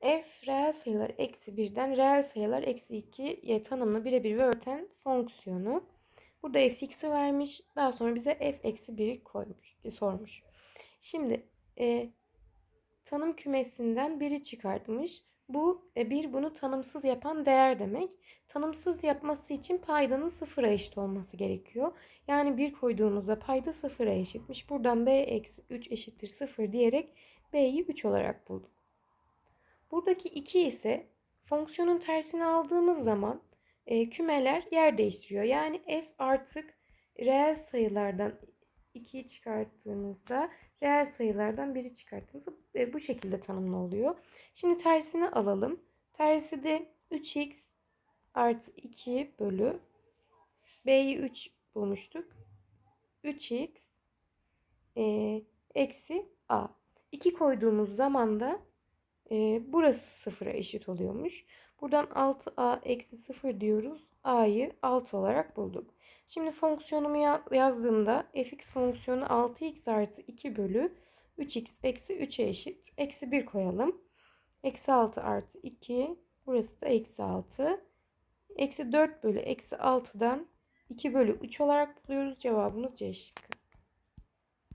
f reel sayılar eksi 1'den reel sayılar eksi 2'ye tanımlı birebir ve örten fonksiyonu. Burada fx'i vermiş. Daha sonra bize f eksi 1'i koymuş, e, sormuş. Şimdi e, tanım kümesinden biri çıkartmış. Bu e, bir bunu tanımsız yapan değer demek. Tanımsız yapması için paydanın sıfıra eşit olması gerekiyor. Yani bir koyduğumuzda payda sıfıra eşitmiş. Buradan b eksi 3 eşittir 0 diyerek b'yi 3 olarak bulduk. Buradaki 2 ise fonksiyonun tersini aldığımız zaman e, kümeler yer değiştiriyor. Yani f artık reel sayılardan 2'yi çıkarttığımızda reel sayılardan biri çıkarttığımızda e, bu şekilde tanımlı oluyor. Şimdi tersini alalım. Tersi de 3x artı 2 bölü b'yi 3 bulmuştuk. 3x e, eksi a. 2 koyduğumuz zaman da e, burası sıfıra eşit oluyormuş. Buradan 6a eksi 0 diyoruz. a'yı 6 olarak bulduk. Şimdi fonksiyonumu yazdığımda fx fonksiyonu 6x artı 2 bölü 3x eksi 3'e eşit. Eksi 1 koyalım. Eksi 6 artı 2. Burası da eksi 6. Eksi 4 bölü eksi 6'dan 2 bölü 3 olarak buluyoruz. Cevabımız C şıkkı.